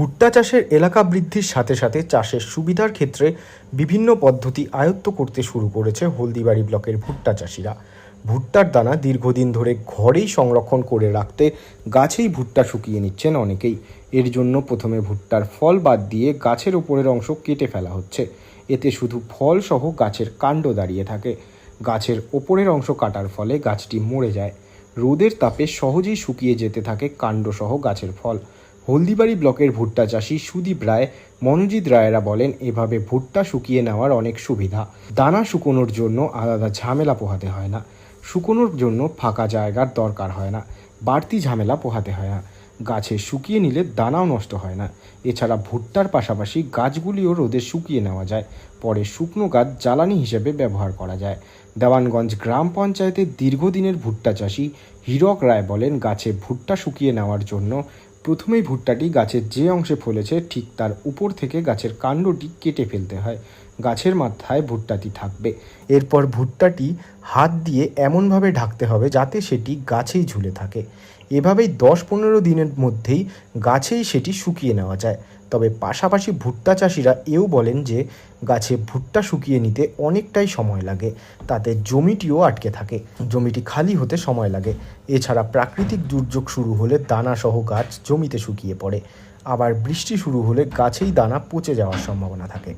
ভুট্টা চাষের এলাকা বৃদ্ধির সাথে সাথে চাষের সুবিধার ক্ষেত্রে বিভিন্ন পদ্ধতি আয়ত্ত করতে শুরু করেছে হলদিবাড়ি ব্লকের ভুট্টা চাষিরা। ভুট্টার দানা দীর্ঘদিন ধরে ঘরেই সংরক্ষণ করে রাখতে গাছেই ভুট্টা শুকিয়ে নিচ্ছেন অনেকেই। এর জন্য প্রথমে ভুট্টার ফল বাদ দিয়ে গাছের ওপরের অংশ কেটে ফেলা হচ্ছে। এতে শুধু ফল সহ গাছের কাণ্ড দাঁড়িয়ে থাকে। গাছের ওপরের অংশ কাটার ফলে গাছটি মরে যায়। রোদের তাপে সহজেই শুকিয়ে যেতে থাকে কাণ্ডসহ গাছের ফল। হলদিবাড়ি ব্লকের ভুট্টা চাষি সুদীপ রায়, মনোজিৎ রায়েরা বলেন, এভাবে ভুট্টা শুকিয়ে নেওয়ার অনেক সুবিধা। দানা শুকোনোর জন্য আলাদা ঝামেলা পোহাতে হয় না। শুকোনোর জন্য ফাঁকা জায়গার দরকার হয় না। বাড়তি ঝামেলা পোহাতে হয় না। গাছে শুকিয়ে নিলে দানাও নষ্ট হয় না। এছাড়া ভুট্টার পাশাপাশি গাছগুলিও রোদে শুকিয়ে নেওয়া যায়। পরে শুকনো গাছ জ্বালানি হিসেবে ব্যবহার করা যায়। দেওয়ানগঞ্জ গ্রাম পঞ্চায়েতের দীর্ঘদিনের ভুট্টা চাষি হীরক রায় বলেন, গাছে ভুট্টা শুকিয়ে নেওয়ার জন্য প্রথমেই ভুট্টাটি গাছের যে অংশে ফলেছে, ঠিক তার উপর থেকে গাছের কাণ্ডটি কেটে ফেলতে হয়। গাছের মাথায় ভুট্টাটি থাকবে। এরপর ভুট্টাটি হাত দিয়ে এমনভাবে ঢাকতে হবে যাতে সেটি গাছেই ঝুলে থাকে। এভাবেই দশ পনেরো দিনের মধ্যেই গাছেই সেটি শুকিয়ে নেওয়া যায়। তবে পাশাপাশি ভুট্টা চাষিরা এও বলেন যে গাছে ভুট্টা শুকিয়ে নিতে অনেকটাই সময় লাগে, তাতে জমিটিও আটকে থাকে। জমিটি খালি হতে সময় লাগে। এছাড়া প্রাকৃতিক দুর্যোগ শুরু হলে দানাসহ গাছ জমিতে শুকিয়ে পড়ে। আবার বৃষ্টি শুরু হলে গাছেই দানা পচে যাওয়ার সম্ভাবনা থাকে।